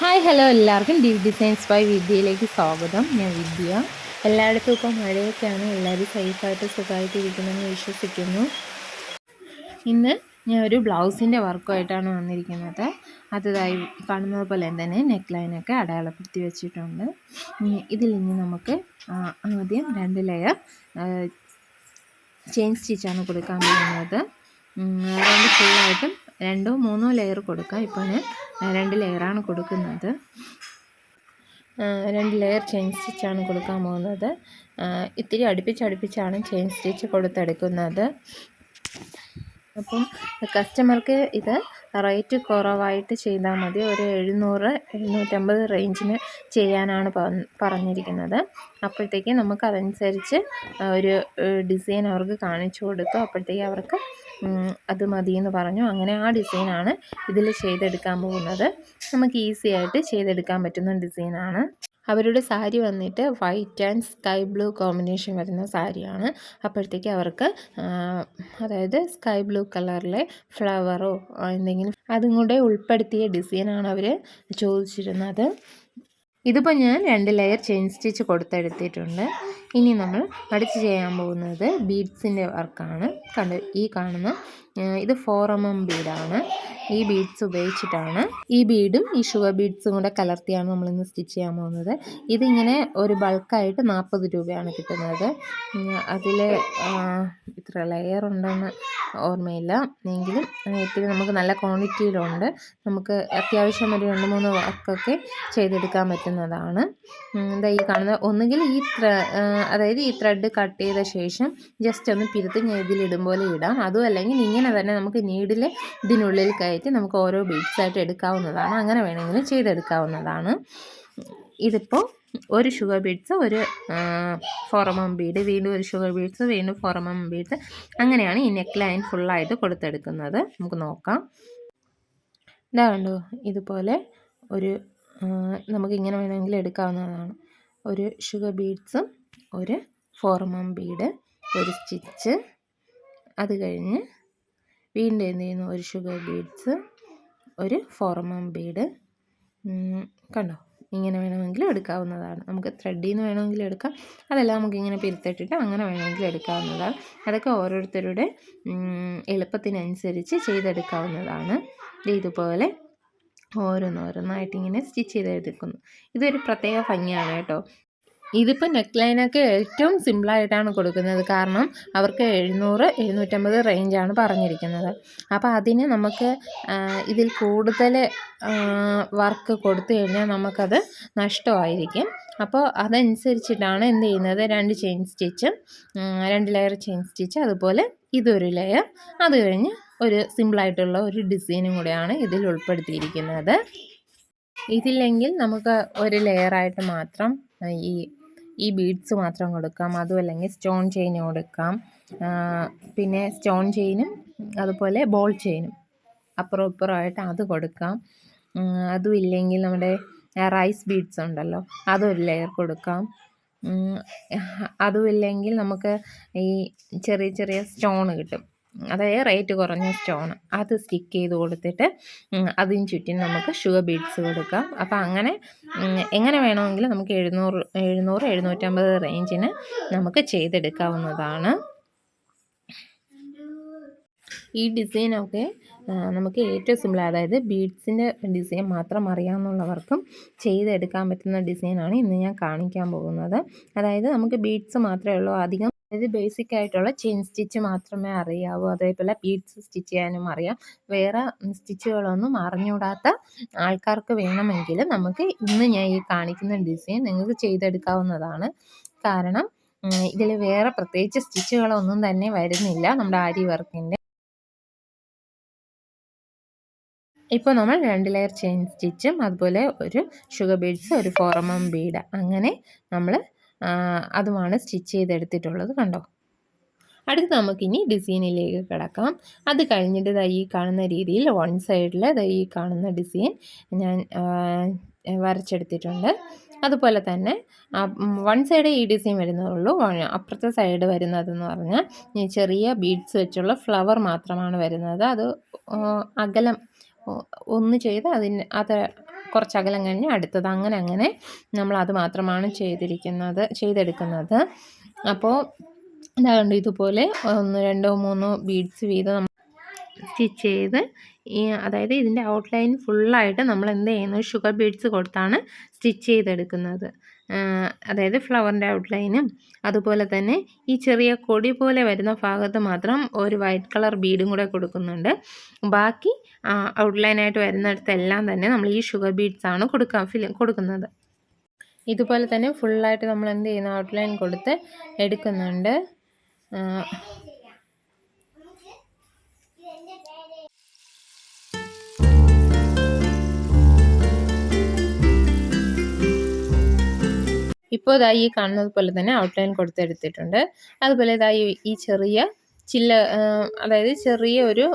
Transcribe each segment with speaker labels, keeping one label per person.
Speaker 1: Hi hello എല്ലാവർക്കും. D designs by വിദ്യയിലേക്ക് സ്വാഗതം. ഞാൻ വിദ്യ. എല്ലായിടത്തും ഇപ്പോൾ മഴയൊക്കെയാണ്. എല്ലാവരും സേഫായിട്ട് സുഖമായിട്ട് ഇരിക്കണമെന്ന് വിശ്വസിക്കുന്നു. ഇന്ന് ഞാൻ ഒരു ബ്ലൗസിന്റെ വർക്കുമായിട്ടാണ് വന്നിരിക്കുന്നത്. അതായി കാണുന്നത് പോലെ തന്നെ നെക്ക് ലൈനൊക്കെ അടയാളപ്പെടുത്തി വെച്ചിട്ടുണ്ട്. ഇതിൽ ഇനി നമുക്ക് ആദ്യം രണ്ട് ലെയർ ചെയിൻ സ്റ്റിച്ചാണ് കൊടുക്കാൻ പോകുന്നത്. രണ്ട് ഫുള്ളായിട്ടും രണ്ടോ മൂന്നോ ലെയർ കൊടുക്കാം. ഇപ്പോൾ ഞാൻ രണ്ട് ലെയറാണ് കൊടുക്കുന്നത്. രണ്ട് ലെയർ ചെയിൻ സ്റ്റിച്ചാണ് കൊടുക്കാൻ പോകുന്നത്. ഇത്തിരി അടുപ്പിച്ചടുപ്പിച്ചാണ് ചെയിൻ സ്റ്റിച്ച് കൊടുത്തെടുക്കുന്നത്. അപ്പം കസ്റ്റമർക്ക് ഇത് റേറ്റ് കുറവായിട്ട് ചെയ്താൽ മതി. ഒരു എഴുന്നൂറ് എഴുന്നൂറ്റമ്പത് റേഞ്ചിന് ചെയ്യാനാണ് പറഞ്ഞിരിക്കുന്നത്. അപ്പോഴത്തേക്ക് നമുക്ക് അതനുസരിച്ച് ഒരു ഡിസൈൻ അവർക്ക് കാണിച്ചു കൊടുക്കും അപ്പോഴത്തേക്ക് അവർക്ക് അത് മതി എന്ന് പറഞ്ഞു. അങ്ങനെ ആ ഡിസൈനാണ് ഇതിൽ ചെയ്തെടുക്കാൻ പോകുന്നത്. നമുക്ക് ഈസി ആയിട്ട് ചെയ്തെടുക്കാൻ പറ്റുന്ന ഡിസൈനാണ് അവരുടെ സാരി വന്നിട്ട് white and sky blue combination വരുന്ന സാരിയാണ്. അപ്പോഴത്തേക്ക് അവർക്ക് അതായത് സ്കൈ ബ്ലൂ കളറിലെ ഫ്ലവറോ എന്തെങ്കിലും അതും കൂടെ ഉൾപ്പെടുത്തിയ ഡിസൈനാണ് അവർ ചോദിച്ചിരുന്നത്. ഇതിപ്പോൾ ഞാൻ രണ്ട് ലെയർ ചെയിൻ സ്റ്റിച്ച് കൊടുത്തെടുത്തിട്ടുണ്ട്. ഇനി നമ്മൾ പഠിച്ച് ചെയ്യാൻ പോകുന്നത് ബീഡ്സിന്റെ വർക്കാണ്. കണ്ട് ഈ കാണുന്ന ഇത് ഫോർ എം എം ബീഡാണ്. ഈ ബീഡ്സ് ഉപയോഗിച്ചിട്ടാണ്. ഈ ബീഡും ഈ ഷുഗർ ബീഡ്സും കൂടെ കലർത്തിയാണ് നമ്മളിന്ന് സ്റ്റിച്ച് ചെയ്യാൻ പോകുന്നത്. ഇതിങ്ങനെ ഒരു ബൾക്കായിട്ട് നാൽപ്പത് രൂപയാണ് കിട്ടുന്നത്. അതിൽ ഇത്ര ലെയർ ഉണ്ടെന്ന് ഓർമ്മയില്ല. എങ്കിലും ഇത്തിരി നമുക്ക് നല്ല ക്വാണ്ടിറ്റിയിലുണ്ട്. നമുക്ക് അത്യാവശ്യം ഒരു രണ്ട് മൂന്ന് വർക്കൊക്കെ ചെയ്തെടുക്കാൻ പറ്റുന്നതാണ്. എന്താ ഈ കാണുന്നത് ഒന്നുകിൽ ഈ അതായത് ഈ ത്രെഡ് കട്ട് ചെയ്ത ശേഷം ജസ്റ്റ് ഒന്ന് പിരുത്ത് ഇതിലിടും പോലെ ഇടാം. അതും അല്ലെങ്കിൽ ഇങ്ങനെ തന്നെ നമുക്ക് നീഡിൽ ഇതിനുള്ളിൽ കയറ്റി നമുക്ക് ഓരോ ബീഡ്സ് ആയിട്ട് എടുക്കാവുന്നതാണ്. അങ്ങനെ വേണമെങ്കിലും ചെയ്തെടുക്കാവുന്നതാണ്. ഇതിപ്പോൾ ഒരു ഷുഗർ ബീഡ്സ് ഒരു ഫോറമം ബീഡ് വീണ്ടും ഒരു ഷുഗർ ബീഡ്സ് വീണ്ടും ഫോറമം ബീഡ്സ് അങ്ങനെയാണ് ഈ നെക്ക് ലൈൻ ഫുള്ളായിട്ട് കൊടുത്തെടുക്കുന്നത്. നമുക്ക് നോക്കാം. ഇതാ കണ്ടോ? ഇതുപോലെ ഒരു നമുക്കിങ്ങനെ വേണമെങ്കിൽ എടുക്കാവുന്നതാണ്. ഒരു ഷുഗർ ബീഡ്സും ഒരു ഫോർമം ബീഡ് ഒരു സ്റ്റിച്ച്. അത് കഴിഞ്ഞ് വീണ്ടും എന്ത് ചെയ്യുന്നു? ഒരു ഷുഗർ ബീഡ്സ് ഒരു ഫോർമം ബീഡ്. കണ്ടോ? ഇങ്ങനെ വേണമെങ്കിൽ എടുക്കാവുന്നതാണ്. നമുക്ക് ത്രെഡിൽ നിന്ന് വേണമെങ്കിൽ എടുക്കാം. അതല്ല നമുക്കിങ്ങനെ പിരുത്തിട്ടിട്ട് അങ്ങനെ വേണമെങ്കിൽ എടുക്കാവുന്നതാണ്. അതൊക്കെ ഓരോരുത്തരുടെ എളുപ്പത്തിനനുസരിച്ച് ചെയ്തെടുക്കാവുന്നതാണ്. ഇതുപോലെ ഓരോന്നോരോന്നായിട്ട് ഇങ്ങനെ സ്റ്റിച്ച് ചെയ്തെടുക്കുന്നു. ഇതൊരു പ്രത്യേക ഭംഗിയാണ് കേട്ടോ. ഇതിപ്പോൾ നെക്ക് ലൈനൊക്കെ ഏറ്റവും സിമ്പിളായിട്ടാണ് കൊടുക്കുന്നത്. കാരണം അവർക്ക് എഴുന്നൂറ് എഴുന്നൂറ്റമ്പത് റേഞ്ചാണ് പറഞ്ഞിരിക്കുന്നത്. അപ്പോൾ അതിന് നമുക്ക് ഇതിൽ കൂടുതൽ വർക്ക് കൊടുത്തു കഴിഞ്ഞാൽ നമുക്കത് നഷ്ടമായിരിക്കും. അപ്പോൾ അതനുസരിച്ചിട്ടാണ് എന്ത് ചെയ്യുന്നത്? രണ്ട് ചെയിൻ സ്റ്റിച്ചും രണ്ട് ലെയർ ചെയിൻ സ്റ്റിച്ച് അതുപോലെ ഇതൊരു ലെയർ. അത് കഴിഞ്ഞ് ഒരു സിമ്പിളായിട്ടുള്ള ഒരു ഡിസൈനും കൂടെയാണ് ഇതിൽ ഉൾപ്പെടുത്തിയിരിക്കുന്നത്. ഇതില്ലെങ്കിൽ നമുക്ക് ഒരു ലെയറായിട്ട് മാത്രം ഈ ഈ ബീഡ്സ് മാത്രം കൊടുക്കാം. അതും അല്ലെങ്കിൽ സ്റ്റോൺ ചെയിൻ കൊടുക്കാം. പിന്നെ സ്റ്റോൺ ചെയിനും അതുപോലെ ബോൾ ചെയിനും അപ്പുറം ഇപ്പുറമായിട്ട് അത് കൊടുക്കാം. അതും ഇല്ലെങ്കിൽ നമ്മുടെ റൈസ് ബീഡ്സ് ഉണ്ടല്ലോ അതൊരു ലെയർ കൊടുക്കാം. അതുമില്ലെങ്കിൽ നമുക്ക് ഈ ചെറിയ ചെറിയ സ്റ്റോൺ കിട്ടും. അതായത് റേറ്റ് കുറഞ്ഞ സ്റ്റോൺ അത് സ്റ്റിക്ക് ചെയ്ത് കൊടുത്തിട്ട് അതിന് ചുറ്റും നമുക്ക് ഷുഗർ ബീഡ്സ് കൊടുക്കാം അപ്പോൾ അങ്ങനെ എങ്ങനെ വേണമെങ്കിലും നമുക്ക് എഴുന്നൂറ് എഴുന്നൂറ് എഴുന്നൂറ്റമ്പത് റേഞ്ചിന് നമുക്ക് ചെയ്തെടുക്കാവുന്നതാണ്. ഈ ഡിസൈനൊക്കെ നമുക്ക് ഏറ്റവും സിമ്പിൾ അതായത് ബീഡ്സിന്റെ ഡിസൈൻ മാത്രം അറിയാവുന്നവർക്കും ചെയ്തെടുക്കാൻ പറ്റുന്ന ഡിസൈനാണ് ഇന്ന് ഞാൻ കാണിക്കാൻ പോകുന്നത്. അതായത് നമുക്ക് ബീഡ്സ് മാത്രമേ ഉള്ളൂ. അധികം അതായത് ബേസിക് ആയിട്ടുള്ള ചെയിൻ സ്റ്റിച്ച് മാത്രമേ അറിയാവൂ. അതേപോലെ ബീഡ്സ് സ്റ്റിച്ച് ചെയ്യാനും അറിയാം. വേറെ സ്റ്റിച്ചുകളൊന്നും അറിഞ്ഞുകൂടാത്ത ആൾക്കാർക്ക് വേണമെങ്കിൽ നമുക്ക് ഇന്ന് ഞാൻ ഈ കാണിക്കുന്ന ഡിസൈൻ നിങ്ങൾക്ക് ചെയ്തെടുക്കാവുന്നതാണ്. കാരണം ഇതിൽ വേറെ പ്രത്യേകിച്ച് സ്റ്റിച്ചുകളൊന്നും തന്നെ വരുന്നില്ല നമ്മുടെ ആരി വർക്കിന്റെ ഇപ്പോൾ നമ്മൾ രണ്ട് ലെയർ ചെയിൻ സ്റ്റിച്ചും അതുപോലെ ഒരു ഷുഗർ ബീഡ്സ് ഒരു ഫോറമം ബീഡ് അങ്ങനെ നമ്മൾ അതുമാണ് സ്റ്റിച്ച് ചെയ്തെടുത്തിട്ടുള്ളത് കണ്ടോ? അടുത്ത് നമുക്കിനി ഡിസൈനിലേക്ക് കിടക്കാം. അത് കഴിഞ്ഞിട്ട് ഈ കാണുന്ന രീതിയിൽ വൺ സൈഡിൽ ഈ കാണുന്ന ഡിസൈൻ ഞാൻ വരച്ചെടുത്തിട്ടുണ്ട്. അതുപോലെ തന്നെ വൺ സൈഡ് ഈ ഡിസൈൻ വരുന്നതുള്ളൂ. അപ്പുറത്തെ സൈഡ് വരുന്നതെന്ന് പറഞ്ഞാൽ ചെറിയ ബീഡ്സ് വെച്ചുള്ള ഫ്ലവർ മാത്രമാണ് വരുന്നത്. അത് അകലം ഒന്ന് ചെയ്ത് അതിന് അത് കുറച്ച് അകലം കഴിഞ്ഞ് അടുത്തത് അങ്ങനെ അങ്ങനെ നമ്മൾ അത് മാത്രമാണ് ചെയ്തിരിക്കുന്നത് ചെയ്തെടുക്കുന്നത്. അപ്പോൾ ഇതാണ്ട് ഇതുപോലെ ഒന്ന് രണ്ടോ മൂന്നോ ബീഡ്സ് വീതം നമ്മൾ സ്റ്റിച്ച് ചെയ്ത് ഈ അതായത് ഇതിന്റെ ഔട്ട്ലൈൻ ഫുള്ളായിട്ട് നമ്മൾ എന്ത് ചെയ്യുന്നു ഷുഗർ ബീഡ്സ് കൊടുത്താണ് സ്റ്റിച്ച് ചെയ്തെടുക്കുന്നത്. അതായത് ഫ്ലവറിന്റെ ഔട്ട്ലൈനും. അതുപോലെ തന്നെ ഈ ചെറിയ കൊടി പോലെ വരുന്ന ഭാഗത്ത് മാത്രം ഒരു വൈറ്റ് കളർ ബീഡും കൂടെ കൊടുക്കുന്നുണ്ട്. ബാക്കി ഔട്ട്ലൈനായിട്ട് വരുന്നിടത്തെല്ലാം തന്നെ നമ്മൾ ഈ ഷുഗർ ബീഡ്സ് ആണ് കൊടുക്കാൻ കൊടുക്കുന്നത്. ഇതുപോലെ തന്നെ ഫുള്ളായിട്ട് നമ്മൾ എന്ത് ചെയ്യുന്ന? ഔട്ട്ലൈൻ കൊടുത്ത് എടുക്കുന്നുണ്ട്. ഇപ്പോൾ ഇതാ ഈ കാണുന്നത് പോലെ തന്നെ ഔട്ട്ലൈൻ കൊടുത്തെടുത്തിട്ടുണ്ട് അതുപോലെ ഇതാ ഈ ചെറിയ ചില്ല അതായത് ചെറിയ ഒരു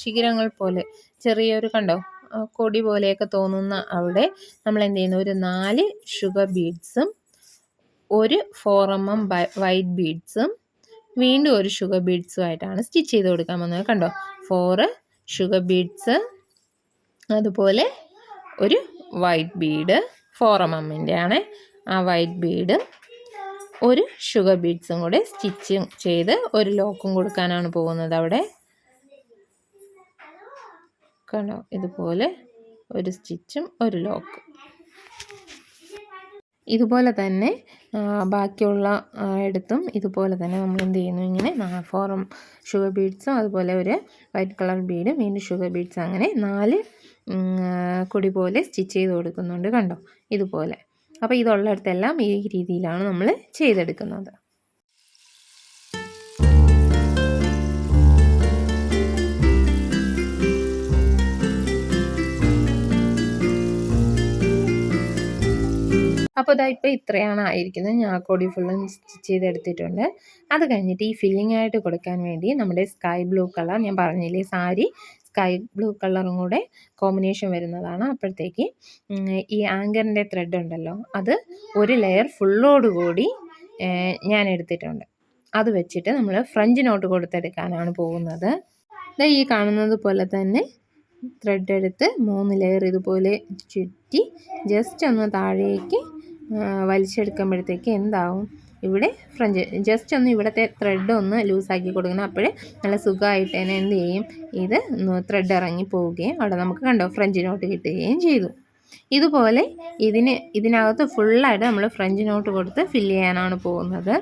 Speaker 1: ശിഖരങ്ങൾ പോലെ ചെറിയൊരു കണ്ടോ കൊടി പോലെയൊക്കെ തോന്നുന്ന അവിടെ നമ്മൾ എന്ത് ചെയ്യുന്നു? ഒരു നാല് ഷുഗർ ബീഡ്സും ഒരു ഫോർ എം എം വൈറ്റ് ബീഡ്സും വീണ്ടും ഒരു ഷുഗർ ബീഡ്സും ആയിട്ടാണ് സ്റ്റിച്ച് ചെയ്ത് കൊടുക്കാൻ വന്നത്. കണ്ടോ? ഫോറ് ഷുഗർ ബീഡ്സ് അതുപോലെ ഒരു വൈറ്റ് ബീഡ് ഫോർ എം എമ്മിന്റെ ആ വൈറ്റ് ബീഡ് ഒരു ഷുഗർ ബീഡ്സും കൂടെ സ്റ്റിച്ച് ചെയ്ത് ഒരു ലോക്കും കൊടുക്കാനാണ് പോകുന്നത് അവിടെ. കണ്ടോ? ഇതുപോലെ ഒരു സ്റ്റിച്ചും ഒരു ലോക്കും. ഇതുപോലെ തന്നെ ബാക്കിയുള്ള എടുത്തും ഇതുപോലെ തന്നെ നമ്മൾ എന്ത് ചെയ്യുന്നു? ഇങ്ങനെ ഫോറും ഷുഗർ ബീഡ്സും അതുപോലെ ഒരു വൈറ്റ് കളർ ബീഡും വീണ്ടും ഷുഗർ ബീഡ്സും അങ്ങനെ നാല് കുടി പോലെ സ്റ്റിച്ച് ചെയ്ത് കൊടുക്കുന്നുണ്ട്. കണ്ടോ? ഇതുപോലെ. അപ്പോൾ ഇതുള്ളിടത്തെല്ലാം ഈ രീതിയിലാണ് നമ്മൾ ചെയ്തെടുക്കുന്നത്. അപ്പോൾ ഇതാ ഇപ്പോൾ ഇത്രയാണ് ആയിരിക്കുന്നത്. ഞാൻ കൊടി ഫുള്ളും സ്റ്റിച്ച് ചെയ്തെടുത്തിട്ടുണ്ട്. അത് കഴിഞ്ഞിട്ട് ഈ ഫില്ലിംഗ് ആയിട്ട് കൊടുക്കാൻ വേണ്ടി നമ്മുടെ സ്കൈ ബ്ലൂ കളർ ഞാൻ പറഞ്ഞില്ലേ സാരി സ്കൈ ബ്ലൂ കളറും കൂടെ കോമ്പിനേഷൻ വരുന്നതാണ് അപ്പോഴത്തേക്ക്. ഈ ആങ്കറിന്റെ ത്രെഡ് ഉണ്ടല്ലോ അത് ഒരു ലെയർ ഫുള്ളോടുകൂടി ഞാൻ എടുത്തിട്ടുണ്ട്. അത് വെച്ചിട്ട് നമ്മൾ ഫ്രഞ്ച് നോട്ട് കൊടുത്തെടുക്കാനാണ് പോകുന്നത്. ഈ കാണുന്നത് പോലെ തന്നെ ത്രെഡ് എടുത്ത് മൂന്ന് ലെയർ ഇതുപോലെ ചുറ്റി ജസ്റ്റ് ഒന്ന് താഴേക്ക് വലിച്ചെടുക്കുമ്പോഴത്തേക്ക് എന്താവും? ഇവിടെ ഫ്രഞ്ച് ജസ്റ്റ് ഒന്ന് ഇവിടുത്തെ ത്രെഡ് ഒന്ന് ലൂസാക്കി കൊടുക്കണം. അപ്പോഴേ നല്ല സുഖമായിട്ട് തന്നെ എന്ത് ചെയ്യും? ഇത് ത്രെഡ് ഇറങ്ങി പോവുകയും അവിടെ നമുക്ക് കണ്ടോ ഫ്രഞ്ച് നോട്ട് കിട്ടുകയും ചെയ്തു. ഇതുപോലെ ഇതിന് ഇതിനകത്ത് ഫുള്ളായിട്ട് നമ്മൾ ഫ്രഞ്ച് നോട്ട് കൊടുത്ത് ഫില്ല് ചെയ്യാനാണ് പോകുന്നത്.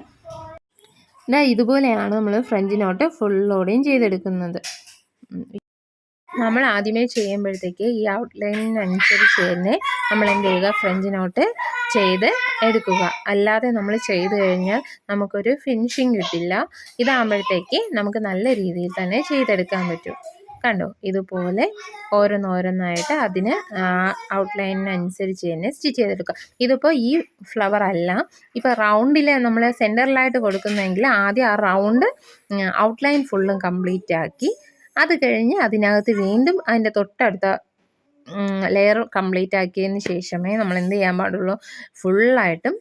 Speaker 1: ഇതാ ഇതുപോലെയാണ് നമ്മൾ ഫ്രഞ്ച് നോട്ട് ഫുള്ളോടെയും ചെയ്തെടുക്കുന്നത്. നമ്മൾ ആദ്യമേ ചെയ്യുമ്പോഴത്തേക്ക് ഈ ഔട്ട്ലൈനിനനുസരിച്ച് തന്നെ നമ്മൾ എന്ത് ചെയ്യുക? ഫ്രഞ്ച് നോട്ട് ചെയ്ത് എടുക്കുക. അല്ലാതെ നമ്മൾ ചെയ്ത് കഴിഞ്ഞാൽ നമുക്കൊരു ഫിനിഷിങ് കിട്ടില്ല. ഇതാകുമ്പോഴത്തേക്ക് നമുക്ക് നല്ല രീതിയിൽ തന്നെ ചെയ്തെടുക്കാൻ പറ്റും. കണ്ടോ? ഇതുപോലെ ഓരോന്നോരോന്നായിട്ട് അതിന് ഔട്ട്ലൈനിനനുസരിച്ച് തന്നെ സ്റ്റിച്ച് ചെയ്തെടുക്കുക. ഇതിപ്പോൾ ഈ ഫ്ലവർ അല്ല. ഇപ്പോൾ റൗണ്ടിൽ നമ്മൾ സെന്ററിലായിട്ട് കൊടുക്കുന്നതെങ്കിൽ ആദ്യം ആ റൗണ്ട് ഔട്ട്ലൈൻ ഫുള്ളും കംപ്ലീറ്റ് ആക്കി അത് കഴിഞ്ഞ് അതിനകത്ത് വീണ്ടും അതിന്റെ തൊട്ടടുത്ത ലെയർ കംപ്ലീറ്റ് ആക്കിയതിന് ശേഷമേ നമ്മൾ എന്ത് ചെയ്യാൻ പാടുള്ളൂ? ഫുള്ളായിട്ടും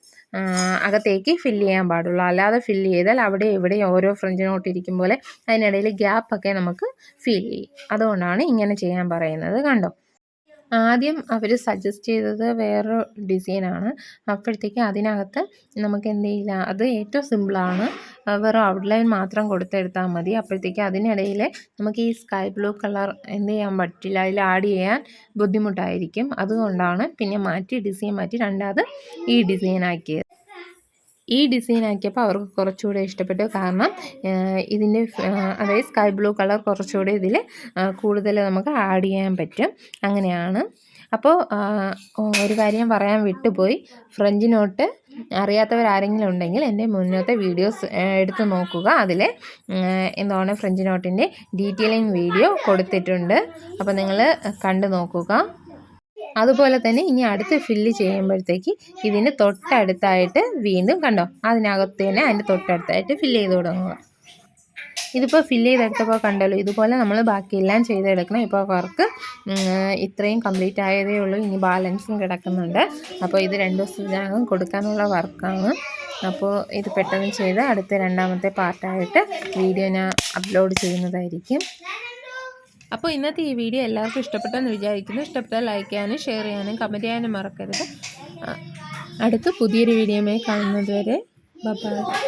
Speaker 1: അകത്തേക്ക് ഫില്ല് ചെയ്യാൻ പാടുള്ളൂ. അല്ലാതെ ഫില്ല് ചെയ്താൽ അവിടെ ഇവിടെ ഓരോ ഫ്രഞ്ച് നോട്ട് ഇരിക്കും പോലെ അതിനിടയിൽ ഗ്യാപ്പൊക്കെ നമുക്ക് ഫീൽ ചെയ്യും. അതുകൊണ്ടാണ് ഇങ്ങനെ ചെയ്യാൻ പറയുന്നത്. കണ്ടോ? ആദ്യം അവർ സജസ്റ്റ് ചെയ്തത് വേറൊരു ഡിസൈനാണ് അപ്പോഴത്തേക്ക് അതിനകത്ത് നമുക്ക് എന്ത് ചെയ്യില്ല അത് ഏറ്റവും സിമ്പിളാണ് വെറും ഔട്ട്ലൈൻ മാത്രം കൊടുത്തെടുത്താൽ മതി. അപ്പോഴത്തേക്ക് അതിനിടയിൽ നമുക്ക് ഈ സ്കൈ ബ്ലൂ കളർ എന്ത് ചെയ്യാൻ പറ്റില്ല അതിൽ ആഡ് ചെയ്യാൻ ബുദ്ധിമുട്ടായിരിക്കും. അതുകൊണ്ടാണ് പിന്നെ മാറ്റി ഡിസൈൻ മാറ്റി രണ്ടാമത് ഈ ഡിസൈൻ ആക്കിയത്. ഈ ഡിസൈൻ ആക്കിയപ്പോൾ അവർക്ക് കുറച്ചുകൂടെ ഇഷ്ടപ്പെട്ടു. കാരണം ഇതിന്റെ അതായത് സ്കൈ ബ്ലൂ കളർ കുറച്ചുകൂടെ ഇതിൽ കൂടുതൽ നമുക്ക് ആഡ് ചെയ്യാൻ പറ്റും. അങ്ങനെയാണ്. അപ്പോൾ ഒരു കാര്യം പറയാൻ വിട്ടുപോയി. ഫ്രഞ്ച് നോട്ട് അറിയാത്തവരാരെങ്കിലും ഉണ്ടെങ്കിൽ എന്റെ മുന്നത്തെ വീഡിയോസ് എടുത്ത് നോക്കുക. അതിൽ എന്താണ് ഫ്രഞ്ച് നോട്ടിന്റെ ഡീറ്റെയിലിംഗ് വീഡിയോ കൊടുത്തിട്ടുണ്ട്. അപ്പോൾ നിങ്ങൾ കണ്ടു നോക്കുക. അതുപോലെ തന്നെ ഇനി അടുത്ത് ഫില്ല് ചെയ്യുമ്പോഴത്തേക്ക് ഇതിന് തൊട്ടടുത്തായിട്ട് വീണ്ടും കണ്ടോ? അതിനകത്ത് തന്നെ അതിന്റെ തൊട്ടടുത്തായിട്ട് ഫില്ല് ചെയ്ത് തുടങ്ങുക. ഇതിപ്പോൾ ഫില്ല് ചെയ്തെടുത്തപ്പോൾ കണ്ടല്ലോ ഇതുപോലെ നമ്മൾ ബാക്കിയെല്ലാം ചെയ്തെടുക്കണം. ഇപ്പോൾ വർക്ക് ഇത്രയും കംപ്ലീറ്റ് ആയതേ ഉള്ളൂ. ഇനി ബാലൻസും കിടക്കുന്നുണ്ട്. അപ്പോൾ ഇത് രണ്ട് ദിവസത്തിനകം കൊടുക്കാനുള്ള വർക്കാണ് അപ്പോൾ ഇത് പെട്ടെന്ന് ചെയ്ത് അടുത്ത രണ്ടാമത്തെ പാർട്ടായിട്ട് വീഡിയോ ഞാൻ അപ്ലോഡ് ചെയ്യുന്നതായിരിക്കും. അപ്പോൾ ഇന്നത്തെ ഈ വീഡിയോ എല്ലാവർക്കും ഇഷ്ടപ്പെട്ടെന്ന് വിചാരിക്കുന്നു. ഇഷ്ടപ്പെട്ടാൽ ലൈക്ക് ചെയ്യാനും ഷെയർ ചെയ്യാനും കമന്റ് ചെയ്യാനും മറക്കരുത്. അടുത്ത് പുതിയൊരു വീഡിയോയുമായി കാണുന്നതുവരെ വരെ ബൈ